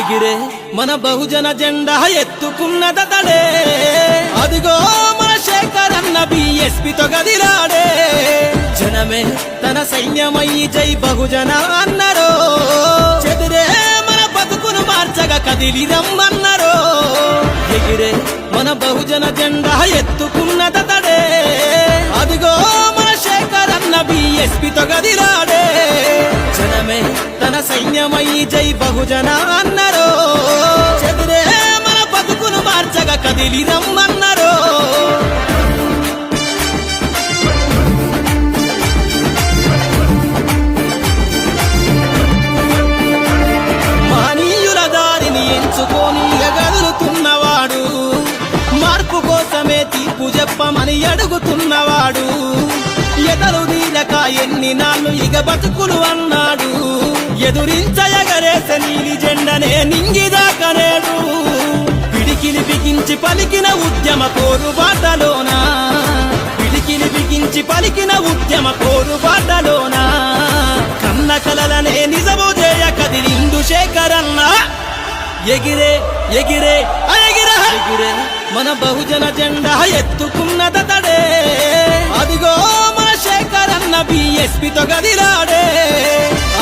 ఎగిరే మన బహుజన జెండా ఎత్తుకున్నదతడే అదిగో మన శేఖర్ అన్న బిఎస్పితో గదిలాడే. జనమే తన సైన్యమయ్యి జై బహుజన అన్నారు. చెదిరే మన బతుకును మార్చగా కదిలి రమ్మన్నారు. ఎగిరే మన బహుజన జెండా ఎత్తుకున్నదతడే అదిగో మన శేఖర్ అన్న బిఎస్పితో గదిలాడే. సైన్యమే తన సైన్యమై జై బహుజన అన్నారు. చెదిరే మన బతుకును మార్చగా కదిలి రమ్మన్నారు మానీయుల దారిని ఎంచుకొని ఎగదులుతున్నవాడు మార్పు కోసమే తీర్పు చెప్పమని అడుగుతున్నవాడు. ఎన్ని నాళ్ళు ఇక బతుకులు అన్నాడు? ఎదురించ నీలి జెండనే నింగిదాకనేడు పిడికిలి బిగించి పలికిన ఉద్యమ కోరుబాటలోనా పిడికిలి బిగించి పలికిన ఉద్యమ కోరుబాటలోనా కన్న కలలనే నిజము చేయ కదిలిందు శేఖరన్న. ఎగిరే ఎగిరే ఎగిరే. మన బహుజన జెండా ఎత్తుకున్నదతడే అదిగో బిఎస్పితో గదిరాడే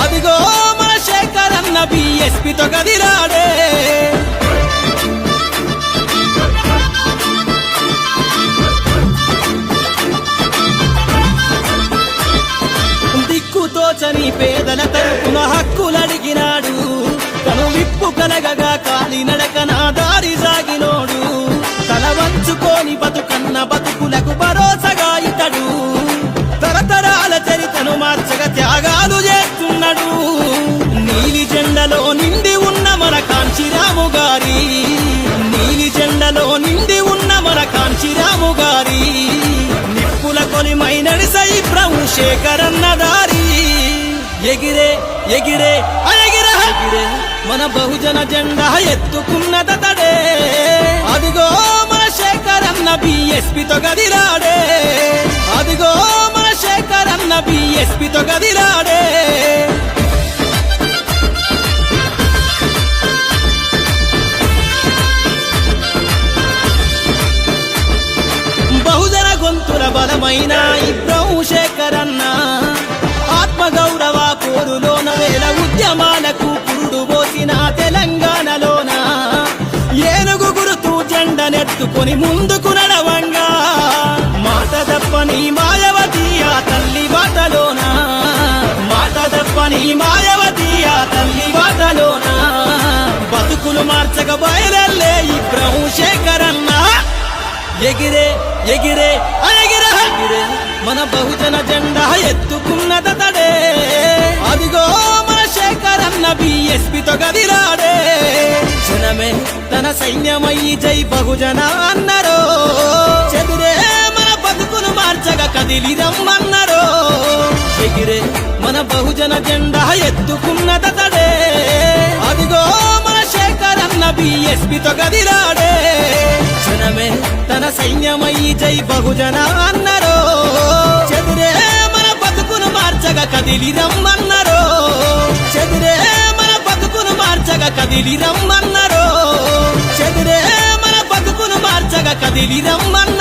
అదిగో మన శేఖర్ అన్న బిఎస్పితో గదిరాడే దిక్కుతోచని పేదల తరపున హక్కులడిగినాడు. తను విప్పు కలగగా కాలి నడక మన కాంచీరాము గారి నిప్పుల కొలిమై నడిసై ప్రభు శేఖరన్న దారి ఎగిరే ఎగిరే ఎగిరే ఎగిరే మన బహుజన జెండా ఎత్తుకున్నదతడే అదిగో మన శేఖరన్న బిఎస్పితో గదిలాడే బలమైన ఇబ్రహం శేఖరన్న. ఆత్మ గౌరవ కోరులోన వేల ఉద్యమాలకు పురుడు పోసిన తెలంగాణలోన. ఏనుగు గురుతూ జెండనెత్తుకొని ముందుకు నడవంగా మాట తప్పని మాయవతి ఆ తల్లి బాటలోన. మాట తప్పని మాయవతి ఆ తల్లి బాటలోన. బతుకులు మార్చక బయలల్లే ఇబ్రహం శేఖరన్న. ఎగిరే ఎగిరే ఆ ఎగిరే మన బహుజన జెండా ఎత్తుకున్నదతడే అదిగో మన శేఖరన్న బిఎస్పితో గదిరాడే జనమే తన సైన్యమయ్యి జై బహుజన అన్నారు. చెదిరే మన బతుకును మార్చగా కదిలి రమ్మన్నరో. ఎగిరే మన బహుజన జెండా ఎత్తుకున్నదతడే అదిగో మన శేఖరన్న బిఎస్పితో గదిరాడే జనమే తన సైన్యమయ్యి జై బహుజన అన్నారు. చెదిరే మన బతుకును మార్చగా కదిలి రమ్మన్నారు చెదిరే మన బతుకును మార్చగా కదిలి రమ్మన్నారు చెదిరే మన బతుకును మార్చగా కదిలి రమ్మన్నారు